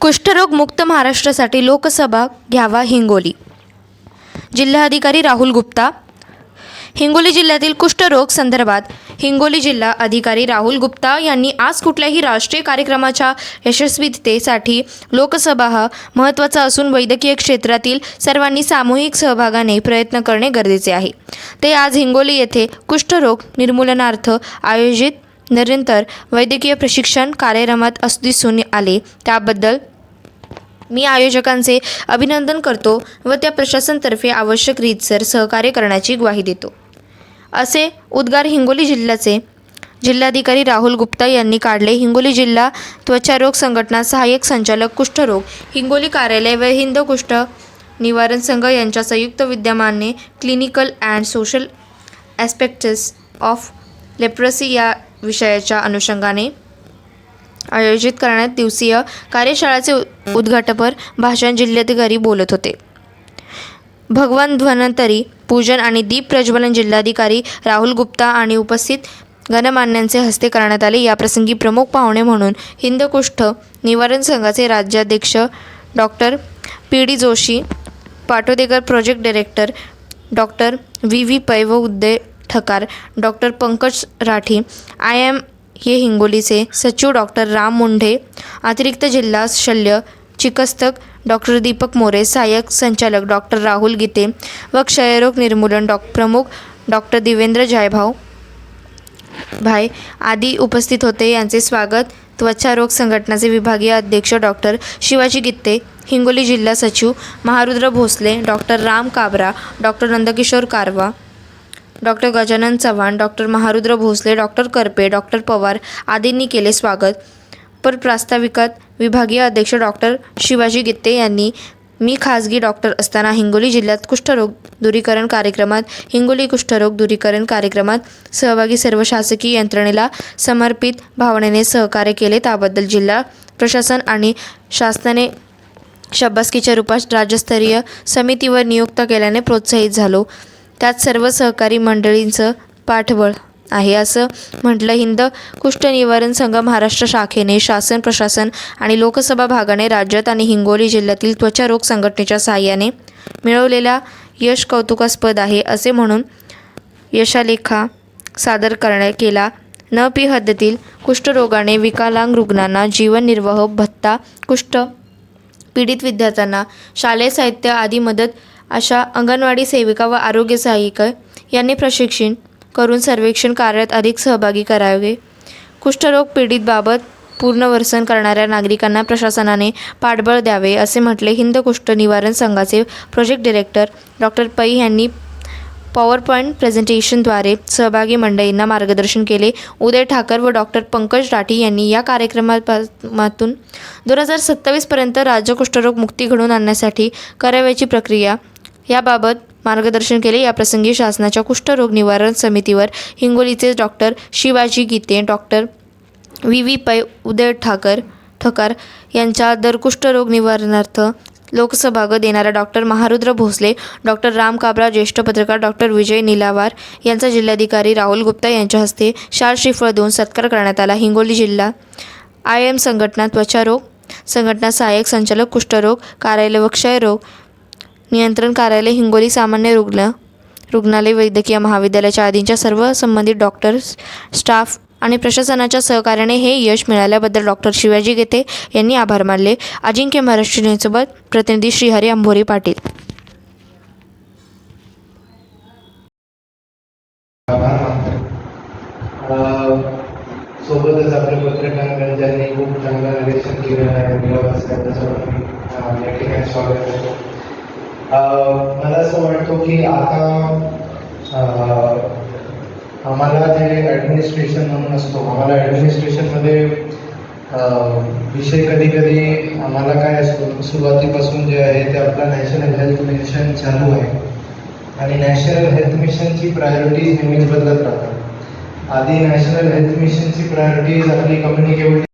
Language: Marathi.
कुष्ठरोग मुक्त महाराष्ट्रासाठी लोकसभा घ्यावा हिंगोली. जिल्हाधिकारी राहुल गुप्ता. हिंगोली जिल्ह्यातील कुष्ठरोग संदर्भात हिंगोली जिल्हा अधिकारी राहुल गुप्ता यांनी आज कुठल्याही राष्ट्रीय कार्यक्रमाच्या यशस्वीतेसाठी लोकसभा हा महत्त्वाचा असून वैद्यकीय क्षेत्रातील सर्वांनी सामूहिक सहभागाने प्रयत्न करणे गरजेचे आहे. ते आज हिंगोली येथे कुष्ठरोग निर्मूलनार्थ आयोजित निरंतर वैद्यकीय प्रशिक्षण कार्यक्रमात अस दिसून आले. त्याबद्दल मी आयोजकांचे अभिनंदन करतो व त्या प्रशासनतर्फे आवश्यक रीतसर सहकार्य करण्याची ग्वाही देतो. असे उद्गार हिंगोली जिल्ह्याचे जिल्हाधिकारी राहुल गुप्ता यांनी काढले. हिंगोली जिल्हा त्वचारोग संघटना सहाय्यक संचालक कुष्ठरोग हिंगोली कार्यालय व हिंद कुष्ठ निवारण संघ यांच्या संयुक्त विद्यमाने clinical and social aspects of leprosy या विषयाच्या अनुषंगाने. आयोजित करण्यात दिवसीय कार्यशाळेचे उद्घाटपर भाषण जिल्हाधिकारी बोलत होते. भगवान ध्वनंतरी पूजन आणि दीप प्रज्वलन जिल्हाधिकारी राहुल गुप्ता आणि उपस्थित गणमान्यांचे हस्ते करण्यात आले. याप्रसंगी प्रमुख पाहुणे म्हणून हिंदकुष्ठ निवारण संघाचे राज्याध्यक्ष doctor P D Joshi Patodekar project director doctor V V Pai व Uday Thakar doctor Pankaj Rathi I M हे हिंगोलीचे सचिव डॉक्टर राम मुंढे अतिरिक्त जिल्हा शल्य चिकित्सक डॉक्टर दीपक मोरे सहाय्यक संचालक डॉक्टर राहुल गीते व क्षयरोग निर्मूलन डॉ प्रमुख डॉक्टर दिवेंद्र जायभाव भाई आदी उपस्थित होते. यांचे स्वागत त्वचारोग संघटनाचे विभागीय अध्यक्ष डॉक्टर शिवाजी गित्ते हिंगोली जिल्हा सचिव Maharudra Bhosle doctor Ram Kabra doctor Nandkishor Karwa doctor Gajanan Chavan doctor Maharudra Bhosle doctor Karpe doctor Pawar आदींनी केले स्वागत. पर प्रास्ताविकात विभागीय अध्यक्ष डॉक्टर शिवाजी गित्ते यांनी मी खाजगी डॉक्टर असताना हिंगोली जिल्ह्यात कुष्ठरोग दूरीकरण कार्यक्रमात हिंगोली कुष्ठरोग दूरीकरण कार्यक्रमात सहभागी सर्व शासकीय यंत्रणेला समर्पित भावनेने सहकार्य केले. त्याबद्दल जिल्हा प्रशासन आणि शासनाने शब्बासकीच्या रूपात राज्यस्तरीय समितीवर नियुक्त केल्याने प्रोत्साहित झालो. त्यात सर्व सहकारी मंडळींचं पाठबळ आहे. असं म्हटलं हिंद कुष्ठ निवारण संघ महाराष्ट्र शाखेने शासन प्रशासन आणि लोकसभा भागाने राज्यात आणि हिंगोली जिल्ह्यातील त्वचारोग संघटनेच्या सहाय्याने मिळवलेल्या यश कौतुकास्पद आहे असे म्हणून यशालेखा सादर करण्यात केला. न पी हद्दीतील कुष्ठरोगाने विकलांग रुग्णांना जीवननिर्वाह भत्ता कुष्ठ पीडित विद्यार्थ्यांना शालेय साहित्य आदी मदत अशा अंगणवाडी सेविका व आरोग्य सहाय्यिका यांनी प्रशिक्षण करून सर्वेक्षण कार्यात अधिक सहभागी करावे. कुष्ठरोग पीडितबाबत पूर्णवर्सन करणाऱ्या नागरिकांना प्रशासनाने पाठबळ द्यावे असे म्हटले हिंद कुष्ठ निवारण संघाचे प्रोजेक्ट डिरेक्टर डॉक्टर पै यांनी पॉवर पॉईंट प्रेझेंटेशनद्वारे सहभागी मंडळींना मार्गदर्शन केले. उदय ठाकर व डॉक्टर पंकज राठी यांनी या कार्यक्रमातून दोन हजार सत्तावीसपर्यंत राज्य कुष्ठरोग मुक्ती घडवून आणण्यासाठी करावयाची प्रक्रिया याबाबत मार्गदर्शन केले. याप्रसंगी शासनाच्या कुष्ठरोग निवारण समितीवर हिंगोलीचे doctor Shivaji Gite doctor V. V. Pai. Uday Thakar Thakar यांच्या दर कुष्ठरोग निवारणार्थ लोकसभाग देणारा डॉक्टर महारुद्र भोसले डॉक्टर राम काबरा ज्येष्ठ पत्रकार डॉक्टर विजय निलावार यांचा जिल्हाधिकारी राहुल गुप्ता यांच्या हस्ते शाल श्रीफळ देऊन सत्कार करण्यात आला. हिंगोली जिल्हा आय एम संघटना त्वचारोग संघटना सहाय्यक संचालक कुष्ठरोग कार्यालय व क्षयरोग नियंत्रण कार्यालय हिंगोली सामान्य रुग्ण रुग्णालय वैद्यकीय महाविद्यालयाच्या आदींच्या सर्व संबंधित डॉक्टर्स स्टाफ आणि प्रशासनाच्या सहकार्याने हे यश मिळाल्याबद्दल डॉक्टर शिवाजी गेते यांनी आभार मानले. अजिंक्य महाराष्ट्र न्यूजसोबत प्रतिनिधी श्रीहरी अंभोरी पाटील. सोबतच आपले पत्रकार ज्यांनी खूप चांगलं निरीक्षण केलेलं आहे. स्वागत मला असं वाटतं की आता आम्हाला जे ॲडमिनिस्ट्रेशन म्हणून असतो आम्हाला ॲडमिनिस्ट्रेशनमध्ये विषय कधी कधी आम्हाला काय असतो सुरुवातीपासून जे आहे ते आपलं नॅशनल हेल्थ मिशन चालू आहे. आणि नॅशनल हेल्थ मिशनची प्रायोरिटीज नेहमीच बदलत राहतात. आधी नॅशनल हेल्थ मिशनची प्रायोरिटीज आपली कम्युनिकेबिलिटी